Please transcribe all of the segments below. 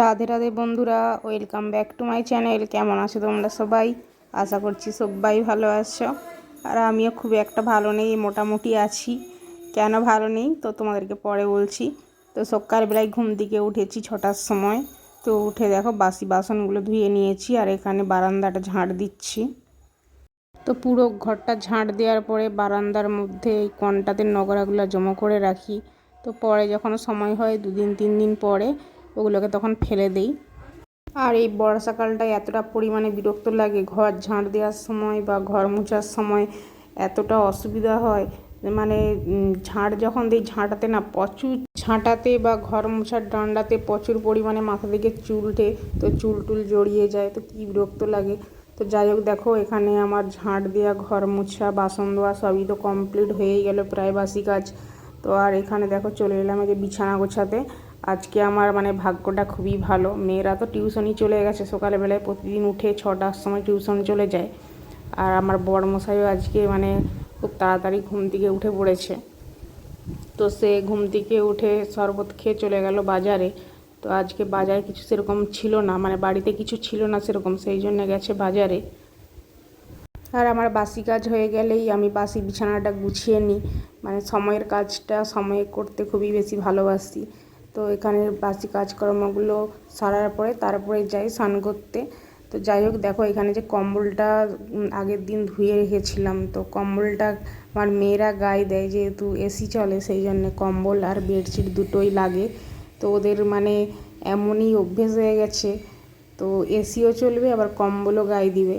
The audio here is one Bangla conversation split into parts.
রাধে রাধে বন্ধুরা welcome back to my channel কেমন আছো তোমরা সবাই? আশা করছি সবাই ভালো আছো। আর আমিও খুব একটা ভালো নেই, মোটামুটি আছি। কেন ভালো নেই? তো তোমাদেরকে পরে বলছি। তো সকালবেলায় ঘুম থেকে উঠেছি ছটার সময়। তো উঠে দেখো, বাসি বাসনগুলো ধুয়ে নিয়েছি আর এখানে বারান্দাটা ঝাঁট দিচ্ছি। তো পুরো ঘরটা ঝাঁট দেওয়ার পরে বারান্দার মধ্যে এই কনটাতে নগরাগুলো জমা করে রাখি। তো পরে যখন সময় হয়, দুদিন, তিন দিন পরে ওগুলোকে তখন ফেলে দেই। আর এই বর্ষাকালটায় এতটা পরিমাণে বিরক্ত লাগে, ঘর ঝাঁট দেওয়ার সময় বা ঘর মোছার সময় এতটা অসুবিধা হয়। মানে ঝাঁট যখন দিই, ঝাঁটাতে না প্রচুর, ঝাঁটাতে বা ঘর মোছার ডান্ডাতে প্রচুর পরিমাণে মাথা থেকে চুল উঠে তো চুল টুল জড়িয়ে যায়, তো কী বিরক্ত লাগে। তো যাই হোক, দেখো, এখানে আমার ঝাঁট দেওয়া, ঘর মোছা, বাসন ধোয়া সবই তো কমপ্লিট হয়েই গেল, প্রায় বাসি কাজ। তো আর এখানে দেখো, চলে এলাম এই যে বিছানা গোছাতে। আজকে আমার মানে ভাগ্যটা খুবই ভালো। মেয়েরা তো টিউশনই চলে গেছে। সকালবেলায় প্রতিদিন উঠে ছটার সময় টিউশন চলে যায়। আর আমার বড় মশাইও আজকে মানে খুব তাড়াতাড়ি ঘুম থেকে উঠে পড়েছে। তো সে ঘুম থেকে উঠে শরবত খেয়ে চলে গেল বাজারে। তো আজকে বাজারে কিছু সেরকম ছিল না। মানে বাড়িতে কিছু ছিল না সেরকম, সেই জন্য গেছে বাজারে। আর আমার বাসি কাজ হয়ে গেলেই আমি বাসি বিছানাটা গুছিয়ে নিই। মানে সময়ের কাজটা সময়ে করতে খুবই বেশি ভালোবাসি। তো এখানে বাসি কাজকর্মগুলো সারার পরে তারপরে যাই স্নান করতে। তো যাই হোক, দেখো এখানে যে কম্বলটা আগের দিন ধুয়ে রেখেছিলাম। তো কম্বলটা আমার মেয়েরা গায়ে দেয়, যেহেতু এসি চলে, সেই জন্যে কম্বল আর বেডশিট দুটোই লাগে। তো ওদের মানে এমনই অভ্যেস হয়ে গেছে। তো এসিও চলবে, আবার কম্বলও গায়ে দিবে।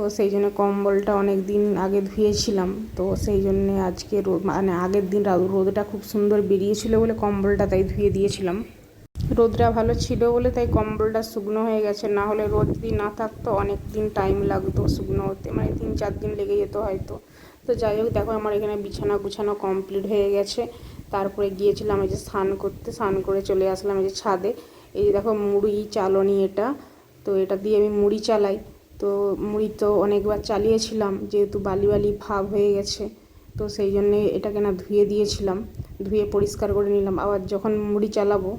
তো সেই জন্য কম্বলটা অনেক দিন আগে ধুয়েছিলাম। তো সেই জন্যে আজকে রোদ মানে আগের দিন রোদটা খুব সুন্দর বেরিয়েছিল বলে কম্বলটা তাই ধুয়ে দিয়েছিলাম। রোদটা ভালো ছিল বলে তাই কম্বলটা শুকনো হয়ে গেছে। না হলে রোদ যদি না থাকতো, অনেক দিন টাইম লাগতো শুকনো হতে মানে তিন চার দিন লেগে যেত হয়তো। তো যাই হোক, দেখো আমার এখানে বিছানা গুছানো কমপ্লিট হয়ে গেছে। তারপরে গিয়েছিলাম এই যে স্নান করতে, স্নান করে চলে আসলাম এই যে ছাদে। এই দেখো মুড়ি চালনি এটা। তো এটা দিয়ে আমি মুড়ি চালাই। তো মুড়ি তো অনেকবার চালিয়েছিলাম, যেহেতু বালি বালি ভাব হয়ে গেছে, তো সেই জন্যে এটাকে না ধুয়ে দিয়েছিলাম, ধুয়ে পরিষ্কার করে নিলাম। আবার যখন মুড়ি চালাবো,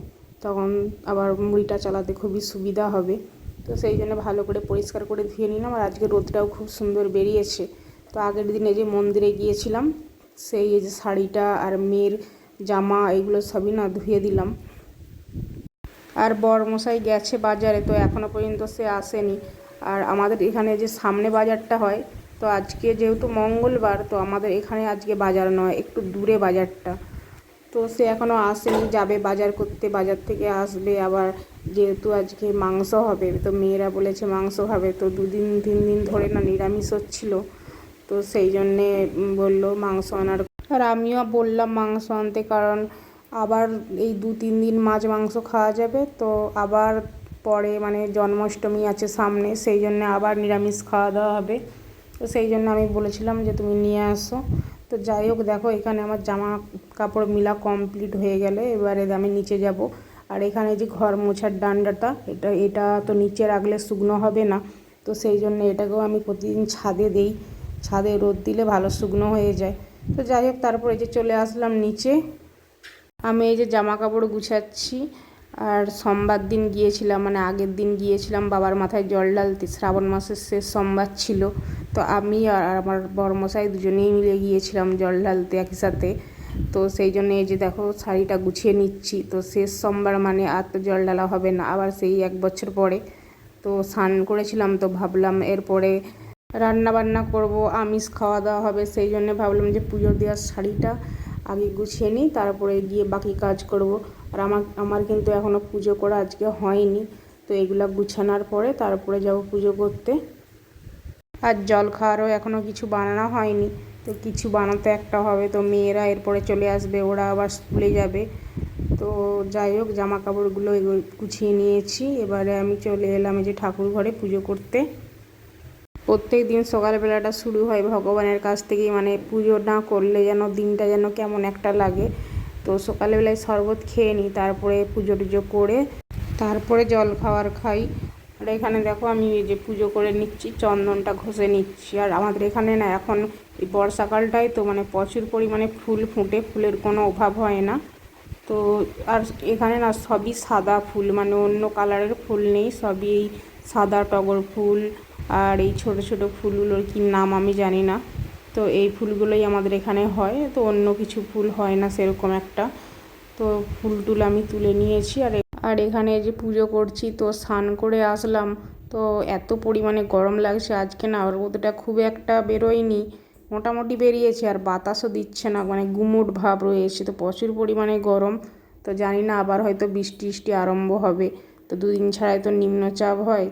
তখন আবার মুড়িটা চালাতে খুবই সুবিধা হবে। তো সেই জন্য ভালো করে পরিষ্কার করে ধুয়ে নিলাম, আর আজকে রোদটাও খুব সুন্দর বেরিয়েছে। তো আগের দিনে যে মন্দিরে গিয়েছিলাম, সেই যে শাড়িটা আর মেয়ের জামা এগুলো সবই না ধুয়ে দিলাম। আর বরমশাই গেছে বাজারে, তো এখনও পর্যন্ত সে আসেনি। আর আমাদের এখানে যে সামনে বাজারটা হয়, তো আজকে যেহেতু মঙ্গলবার, তো আমাদের এখানে আজকে বাজার নয়, একটু দূরে বাজারটা। তো সে এখনও আসেনি, যাবে বাজার করতে, বাজার থেকে আসবে, আবার যেহেতু আজকে মাংস হবে, তো মেয়েরা বলেছে মাংস খাবে, তো দুদিন, তিন দিন ধরে না নিরামিষ হচ্ছিল। তো সেই জন্যে বলল মাংস আনার। আর আমিও বললাম মাংস আনতে, কারণ আবার এই দু তিন দিন মাছ মাংস খাওয়া যাবে, তো আবার পরে মানে জন্মাষ্টমী আছে সামনে, সেই জন্য আবার নিরামিষ খাওয়া দাওয়া হবে। তো সেই জন্য আমি বলেছিলাম যে তুমি নিয়ে আসো। তো যাই হোক, দেখো এখানে আমার জামা কাপড় মিলা কমপ্লিট হয়ে গেলে, এবারে আমি নিচে যাব। আর এখানে যে ঘর মোছার ডান্ডাটা, এটা এটা তো নিচে রাখলে শুকনো হবে না। তো সেই জন্য এটাকেও আমি প্রতিদিন ছাদে দেই। ছাদে রোদ দিলে ভালো শুকনো হয়ে যায়। তো যাই হোক, তারপরে যে চলে আসলাম নিচে। আমি এই যে জামা কাপড় গুছাচ্ছি। আর সোমবার দিন গিয়েছিলাম মানে আগের দিন গিয়েছিলাম, বাবার মাথায় জল ঢালতে, শ্রাবণ মাসের শেষ সোমবার ছিল। তো আমি আর আমার বড়মশাই দুজনেই মিলে গিয়েছিলাম জল ঢালতে একই সাথে। তো সেই জন্য এই যে দেখো, শাড়িটা গুছিয়ে নিচ্ছি। তো শেষ সোমবার মানে আর তো জল ঢালা হবে না, আবার সেই এক বছর পরে। তো স্নান করেছিলাম, তো ভাবলাম এরপরে রান্না বান্না করব, আমিষ খাওয়া দাওয়া হবে। সেই জন্য ভাবলাম যে পুজো দেওয়ার শাড়িটা আগে গুছিয়ে নিই, তারপরে গিয়ে বাকি কাজ করব। আর আমার আমার কিন্তু এখনও পুজো করা আজকে হয়নি। তো এগুলো গুছানোর পরে তারপরে যাব পুজো করতে। আর জল খাওয়ারও এখনও কিছু বানানো হয়নি। তো কিছু বানাতে একটা হবে। তো মেয়েরা এরপরে চলে আসবে, ওরা আবার স্কুলে যাবে। তো যাই হোক জামা কাপড়গুলো গুছিয়ে নিয়েছি। এবারে আমি চলে এলাম যে ঠাকুর ঘরে পুজো করতে। প্রত্যেক দিন সকালবেলাটা শুরু হয় ভগবানের কাছ থেকেই। মানে পুজো না করলে যেন দিনটা যেন কেমন একটা লাগে। তো সকালবেলায় শরবত খেয়ে নিই, তারপরে পুজো টুজো করে তারপরে জল খাওয়ার খাই। আর এখানে দেখো আমি এই যে পুজো করে নিচ্ছি, চন্দনটা ঘষে নিচ্ছি। আর আমাদের এখানে না এখন এই বর্ষাকালটাই তো মানে প্রচুর পরিমাণে ফুল ফুটে, ফুলের কোনো অভাব হয় না। তো আর এখানে না সবই সাদা ফুল মানে অন্য কালারের ফুল নেই, সবই এই সাদা টগর ফুল আর এই ছোট ছোট ফুলগুলোর কি নাম আমি জানি না। তো এই ফুলগুলোই আমাদের এখানে হয়। তো অন্য কিছু ফুল হয় না সেরকম একটা। তো ফুল টুল আমি তুলে নিয়েছি। আর আর এখানে যে পুজো করছি, তো স্নান করে আসলাম। তো এত পরিমাণে গরম লাগছে আজকে না রোদটা খুব একটা বেরোয়নি। মোটামুটি বেরিয়েছে, আর বাতাসও দিচ্ছে না মানে গুমোট ভাব রয়েছে। তো প্রচুর পরিমাণে গরম। তো জানি না, আবার হয়তো বৃষ্টি টিষ্টি আরম্ভ হবে। তো দুদিন ছাড়াই তো নিম্নচাপ হয়।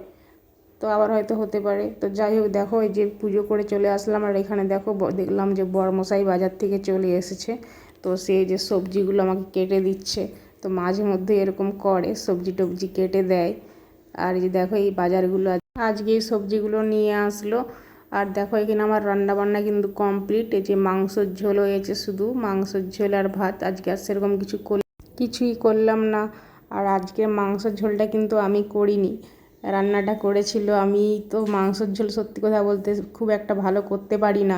তো আবার হয়তো হতে পারে। তো যাই হোক, দেখো এই যে পুজো করে চলে আসলাম আর এখানে দেখো দেখলাম যে বরমশাই বাজার থেকে চলে এসেছে। তো সে যে সবজিগুলো আমাকে কেটে দিচ্ছে, তো মাঝে মধ্যে এরকম করে, সবজি টবজি কেটে দেয়। আর এই যে দেখো এই বাজারগুলো আজ- আজকে এই সবজিগুলো নিয়ে আসলো। আর দেখো এখানে আমার রান্না বান্না কিন্তু কমপ্লিট। এই যে মাংসর ঝোল হয়েছে শুধু, মাংসর ঝোল আর ভাত। আজকে আর সেরকম কিছু কিছুই করলাম না। আর আজকে মাংসের ঝোলটা কিন্তু আমি করিনি। রান্নাটা করেছিল। আমি তো মাংসের ঝোল সত্যি কথা বলতে খুব একটা ভালো করতে পারি না।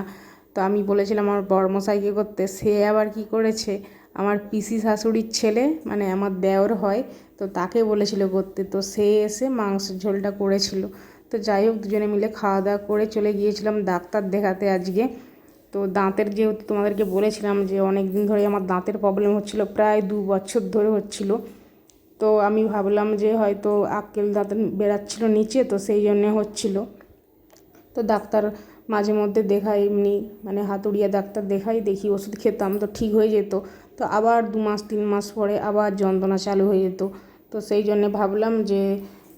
তো আমি বলেছিলাম আমার বড়মশাইকে করতে, সে আবার কি করেছে? আমার পিসি শাশুড়ির ছেলে মানে আমার দেওর হয়, তো তাকে বলেছিল করতে। তো সে এসে মাংসের ঝোলটা করেছিল। তো যাই হোক, দুজনে মিলে খাওয়া দাওয়া করে চলে গিয়েছিলাম ডাক্তার দেখাতে আজকে। তো দাঁতের যেহেতু তোমাদেরকে বলেছিলাম যে অনেক দিন ধরে আমার দাঁতের প্রবলেম হচ্ছিল, প্রায় দু বছর ধরে হচ্ছিল। তো আমি ভাবলাম যে হয়তো আক্কেল দাঁত বেরাচ্ছিল নিচে, তো সেই জন্যে হচ্ছিল। তো ডাক্তার মাঝে মধ্যে দেখাই এমনি মানে হাতুড়িয়া ডাক্তার দেখাই দেখি ওষুধ খেতাম, তো ঠিক হয়ে যেত। তো আবার দু মাস, তিন মাস পরে আবার যন্ত্রণা চালু হয়ে যেত। তো সেই জন্যে ভাবলাম যে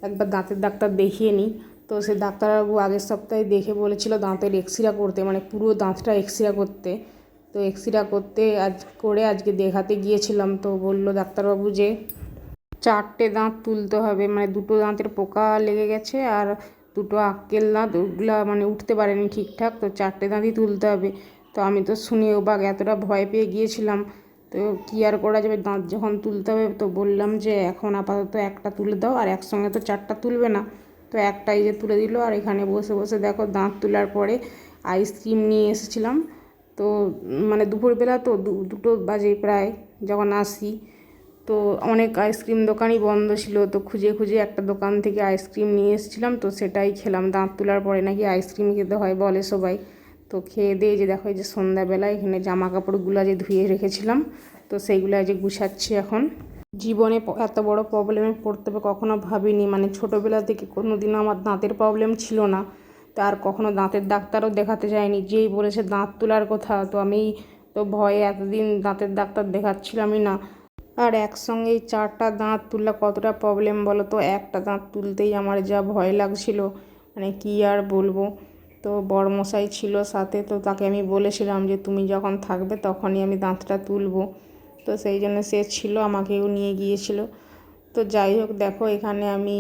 একবার দাঁতের ডাক্তার দেখিয়ে নিই। তো সে ডাক্তারবাবু আগের সপ্তাহে দেখে বলেছিল দাঁতের এক্সরে করতে মানে পুরো দাঁতটা এক্সরে করতে। তো এক্সরে করতে আজ, করে আজকে দেখাতে গিয়েছিলাম, তো বলল ডাক্তারবাবু যে চারটে দাঁত তুলতে হবে। মানে দুটো দাঁতের পোকা লেগে গেছে আর দুটো আক্কেল দাঁত, ওগুলা মানে উঠতে পারেনি ঠিকঠাক, তো চারটে দাঁতই তুলতে হবে। তো আমি তো শুনে অবাক, এতটা ভয় পেয়ে গিয়েছিলাম। তো কী আর করা যাবে? দাঁত যখন তুলতে হবে, তো বললাম যে এখন আপাতত একটা তুলে দাও, আর একসঙ্গে তো চারটা তুলবে না। তো একটাই যে তুলে দিল, আর এখানে বসে বসে দেখো দাঁত তোলার পরে আইসক্রিম নিয়ে এসেছিলাম। তো মানে দুপুরবেলা তো দুটো বাজে প্রায়, যখন আসি তো অনেক আইসক্রিম দোকানই বন্ধ ছিল, তো খুঁজে খুঁজে একটা দোকান থেকে আইসক্রিম নিয়ে এসেছিলাম, তো সেটাই খেলাম। দাঁত তোলার পরে নাকি আইসক্রিম খেতে হয় বলে সবাই। তো খেয়ে দিয়ে যে দেখো যে সন্ধ্যাবেলা এখানে জামা কাপড়গুলো যে ধুয়ে রেখেছিলাম, তো সেইগুলো যে গুছাচ্ছি এখন। জীবনে এত বড় প্রবলেমে পড়তে হবে কখনো ভাবিনি মানে ছোটোবেলা থেকে কোনো দিনও আমার দাঁতের প্রবলেম ছিল না। তার কখনো দাঁতের ডাক্তারও দেখাতে যায়নি, যেই বলেছে দাঁত তোলার কথা, তো আমি তো ভয়ে এতদিন দাঁতের ডাক্তার দেখাচ্ছিলামই না। আর একসঙ্গেই চারটা দাঁত তুললে কতটা প্রবলেম বলো তো? একটা দাঁত তুলতেই আমার যা ভয় লাগছিল। মানে কী আর বলব? তো বড়মশাই ছিল সাথে, তো তাকে আমি বলেছিলাম যে, তুমি যখন থাকবে তখনই আমি দাঁতটা তুলবো। তো সেই জন্য সে ছিল, আমাকেও নিয়ে গিয়েছিল। তো যাই হোক, দেখো, এখানে আমি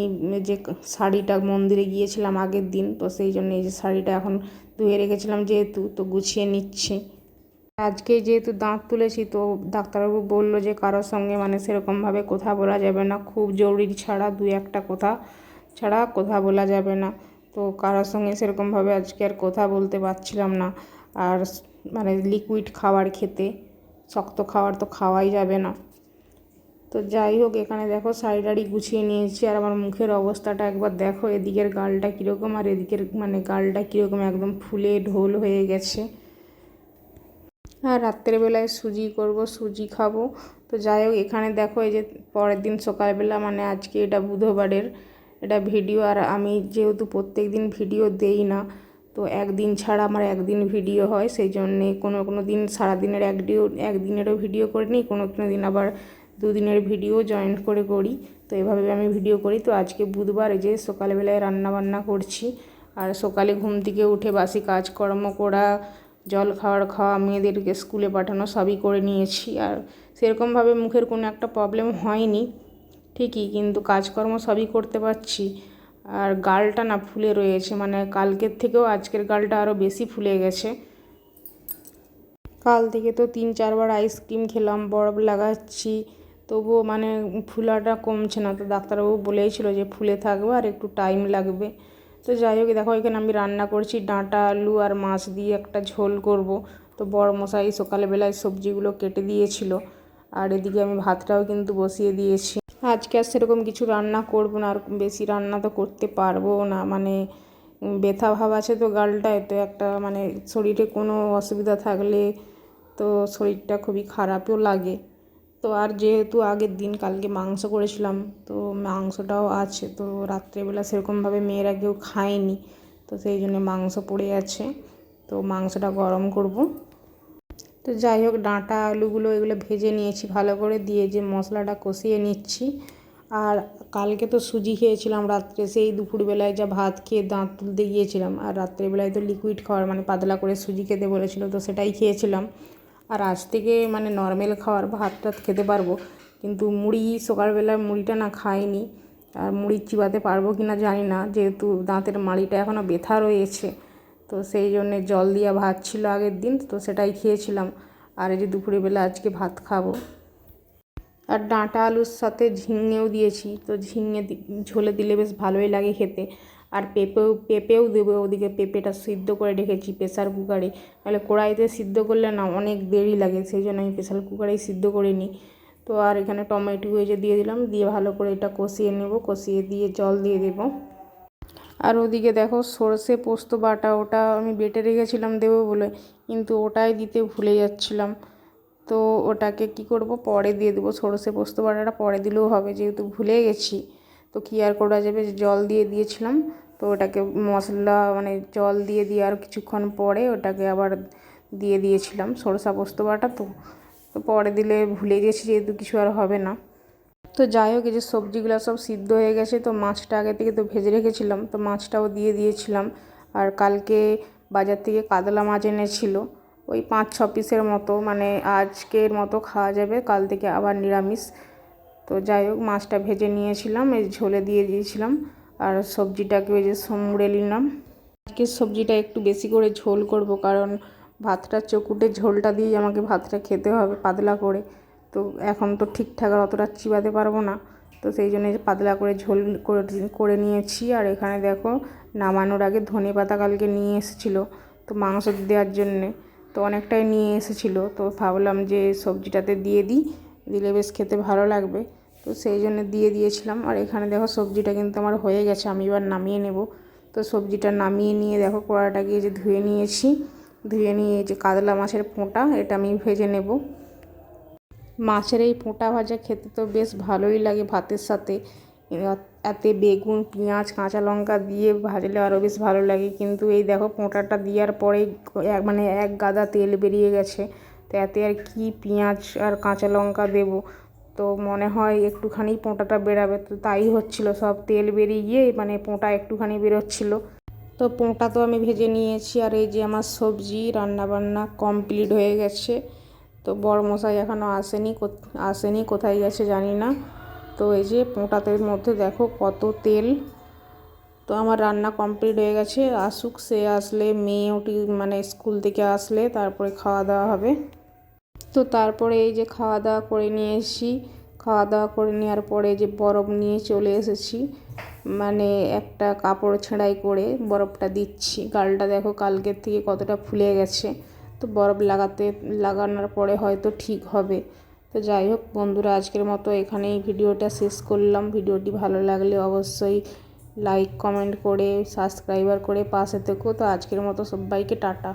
যে শাড়িটা মন্দিরে গিয়েছিলাম আগের দিন, তো সেই জন্য এই যে শাড়িটা এখন ধুয়ে রেখেছিলাম যেহেতু, তো গুছিয়ে নিচ্ছি। আজকে যেহেতু দাঁত তুলেছি, তো ডাক্তারবাবু বলল যে কারোর সঙ্গে মানে সেরকমভাবে কথা বলা যাবে না। খুব জরুরি ছাড়া দু একটা কথা ছাড়া কথা বলা যাবে না। তো কারোর সঙ্গে সেরকমভাবে আজকে আর কথা বলতে পারছিলাম না। আর মানে লিকুইড খাবার খেতে, শক্ত খাবার তো খাওয়াই যাবে না। তো যাই হোক, এখানে দেখো শাড়ি টাড়ি গুছিয়ে নিয়েছি। আর আমার মুখের অবস্থাটা একবার দেখো, এদিকের গালটা কীরকম আর এদিকের মানে গালটা কীরকম একদম ফুলে ঢোল হয়ে গেছে। আর রাত্রেবেলায় সুজি করব, সুজি খাব। তো যাই হোক, এখানে দেখো এই যে পরের দিন সকালবেলা মানে আজকে এটা বুধবারের এটা ভিডিও, আর আমি যেহেতু প্রত্যেক দিন ভিডিও দেই না, তো একদিন ছাড়া আমার একদিন ভিডিও হয়, সেই জন্যে কোনো কোনো দিন সারাদিনের একডিও একদিনেরও ভিডিও করে নিই, কোনো কোনো দিন আবার দুদিনের ভিডিও জয়েন্ট করে করি। তো এভাবে আমি ভিডিও করি। তো আজকে বুধবার যে সকালবেলায় রান্না বান্না করছি, আর সকালে ঘুম থেকে উঠে বাসি কাজকর্ম করা জল খাওয়ার খাওয়া, মেয়েদেরকে স্কুলে পাঠানো সবই করে নিয়েছি। আর সেরকমভাবে মুখের কোনো একটা প্রবলেম হয়নি, ঠিকই, কিন্তু কাজকর্ম সবই করতে পারছি। আর গালটা না ফুলে রয়েছে মানে কালকের থেকেও আজকের গালটা আরও বেশি ফুলে গেছে। কাল থেকে তো তিন চারবার আইসক্রিম খেলাম, বরফ লাগাচ্ছি, তবুও মানে ফুলাটা কমছে না। তো ডাক্তারবাবু বলেইছিল যে ফুলে থাকবে আর একটু টাইম লাগবে। তো যাই হোক দেখো, এখানে আমি রান্না করছি ডাঁটা, আলু আর মাছ দিয়ে একটা ঝোল করব। তো বড় মশাই সকালবেলায় সবজিগুলো কেটে দিয়েছিল আর এদিকে আমি ভাতটাও কিন্তু বসিয়ে দিয়েছি। আজকে আর সেরকম কিছু রান্না করব না, আর বেশি রান্না তো করতে পারব না। মানে ব্যথা ভাব আছে তো গালটায়, তো একটা মানে শরীরে কোনো অসুবিধা থাকলে তো শরীরটা খুবই খারাপও লাগে। তো আর যেহেতু আগের দিন কালকে মাংস করেছিলাম, তো মাংসটাও আছে, তো রাত্রেবেলা সেরকমভাবে মেয়েরা কেউ খায়নি, তো সেই জন্য মাংস পড়ে আছে, তো মাংসটা গরম করব। তো যাই হোক, ডাঁটা, আলুগুলো এগুলো ভেজে নিয়েছি ভালো করে, দিয়ে যে মশলাটা কষিয়ে নিচ্ছি। আর কালকে তো সুজি খেয়েছিলাম রাত্রে, সেই দুপুরবেলায় যা ভাত খেয়ে দাঁত তুলতে গিয়েছিলাম, আর রাত্রেবেলায় তো লিকুইড খাওয়ার মানে পাতলা করে সুজি খেতে বলেছিল, তো সেটাই খেয়েছিলাম। আর আজ থেকে মানে নর্মাল খাওয়ার ভাত টাত খেতে পারব। কিন্তু মুড়ি, সকালবেলা মুড়িটা না খাইনি। আর মুড়ি চিবাতে পারব কি না জানি না। যেহেতু দাঁতের মাড়িটা এখনও ব্যথা রয়েছে, তো সেই জন্যে জল দিয়া ভাত ছিল আগের দিন, তো সেটাই খেয়েছিলাম। আর এই যে দুপুরবেলা আজকে ভাত খাব। আর ডাঁটা আলুর সাথে ঝিঙেও দিয়েছি। তো ঝিঙে ঝোলে দিলে বেশ ভালোই লাগে খেতে। আর পেঁপেও পেঁপেও দেবো ওদিকে পেঁপেটা সিদ্ধ করে রেখেছি প্রেশার কুকারে। নাহলে কড়াইতে সিদ্ধ করলে না অনেক দেরি লাগে, সেই জন্য আমি প্রেশার কুকারেই সিদ্ধ করে নিই তো আর এখানে টমেটো যে দিয়ে দিলাম, দিয়ে ভালো করে এটা কষিয়ে নেব, কষিয়ে দিয়ে জল দিয়ে দেবো। আর ওদিকে দেখো সর্ষে পোস্ত বাটা, ওটা আমি বেটে রেখেছিলাম দেবো বলে, কিন্তু ওটাই দিতে ভুলে যাচ্ছিলাম। তো ওটাকে কি করব, পরে দিয়ে দেবো সরষে পোস্ত বাটাটা, পরে দিলেও হবে, যেহেতু ভুলে গেছি। তো কী আর করা যাবে? জল দিয়ে দিয়েছিলাম, তো ওটাকে মশলা মানে জল দিয়ে দিয়ে আর কিছুক্ষণ পরে ওটাকে আবার দিয়ে দিয়েছিলাম সরষা পোস্ত বাটা তো। তো পরে দিলে ভুলে গেছি যেহেতু কিছু আর হবে না। তো যাই হোক, এই যে সবজিগুলো সব সিদ্ধ হয়ে গেছে, তো মাছটা আগে থেকে তো ভেজে রেখেছিলাম, তো মাছটাও দিয়ে দিয়েছিলাম। আর কালকে বাজার থেকে কাতলা মাছ এনেছিল, ওই পাঁচ ছ পিসের মতো মানে আজকের মতো খাওয়া যাবে, কাল থেকে আবার নিরামিষ। তো যাই হোক, মাছটা ভেজে নিয়েছিলাম, এই ঝোলে দিয়ে দিয়েছিলাম, আর সবজিটাকে ওই যে মুড়ে নিলাম। আজকে সবজিটা একটু বেশি করে ঝোল করব, কারণ ভাতটা চকুটে ঝোলটা দিয়েই আমাকে ভাতটা খেতে হবে পাতলা করে। তো এখন তো ঠিকঠাক অতটা চিবাতে পারব না, তো সেই জন্য পাতলা করে ঝোল করে নিয়েছি। আর এখানে দেখো, নামানোর আগে ধনে পাতা কালকে নিয়ে এসেছিল, তো মাংস দেওয়ার জন্যে, তো অনেকটাই নিয়ে এসেছিল। তো ভাবলাম যে সবজিটাতে দিয়ে দিই, দিলে বেশ খেতে ভালো লাগবে। তো সেই জন্য দিয়ে দিয়েছিলাম। আর এখানে দেখো সবজিটা কিন্তু আমার হয়ে গেছে, আমি এবার নামিয়ে নেব। তো সবজিটা নামিয়ে নিয়ে দেখো কড়াটাকে যে ধুয়ে নিয়েছি। ধুয়ে নিয়ে যে কাতলা মাছের পোঁটা, এটা আমি ভেজে নেব। মাছের এই পোঁটা ভাজা খেতে তো বেশ ভালোই লাগে ভাতের সাথে। এতে বেগুন, পেঁয়াজ, কাঁচা লঙ্কা দিয়ে ভাজলে আরও বেশ ভালো লাগে। কিন্তু এই দেখো পোঁটাটা দেওয়ার পরেই মানে এক গাদা তেল বেরিয়ে গেছে। তো এতে আর কি পেঁয়াজ আর কাঁচা লঙ্কা দেবো? তো মনে হয় একটুখানি পোঁটাটা বেরাবে। তো তাই হচ্ছিল, সব তেল বেরিয়ে গিয়ে মানে পোঁটা একটুখানি বেরোচ্ছিলো। তো পোঁটা তো আমি ভেজে নিয়েছি, আর এই যে আমার সবজি, রান্নাবান্না কমপ্লিট হয়ে গেছে। তো বড় মশাই এখনও আসেনি আসেনি, কোথায় গেছে জানি না। তো এই যে পোঁটাতের মধ্যে দেখো কত তেল। তো আমার রান্না কমপ্লিট হয়ে গেছে, আসুক সে আসলে মেয়ে ওটি মানে স্কুল থেকে আসলে তারপরে খাওয়া দাওয়া হবে। তো তারপরে এই যে খাওয়া দাওয়া করে নিয়ে এসেছি। খাওয়া দাওয়া করে নেওয়ার পরে যে বরফ নিয়ে চলে এসেছি মানে একটা কাপড় ছেঁড়াই করে বরফটা দিচ্ছি। গালটা দেখো কালকের থেকে কতটা ফুলে গেছে। তো বরফ লাগাতে, লাগানোর পরে হয়তো ঠিক হবে। তো যাই হোক বন্ধুরা, আজকের মতো এখানেই ভিডিওটা শেষ করলাম। ভিডিওটি ভালো লাগলে অবশ্যই লাইক কমেন্ট করে সাবস্ক্রাইবার করে পাশে থেকো। তো আজকের মতো সবাইকে টাটা।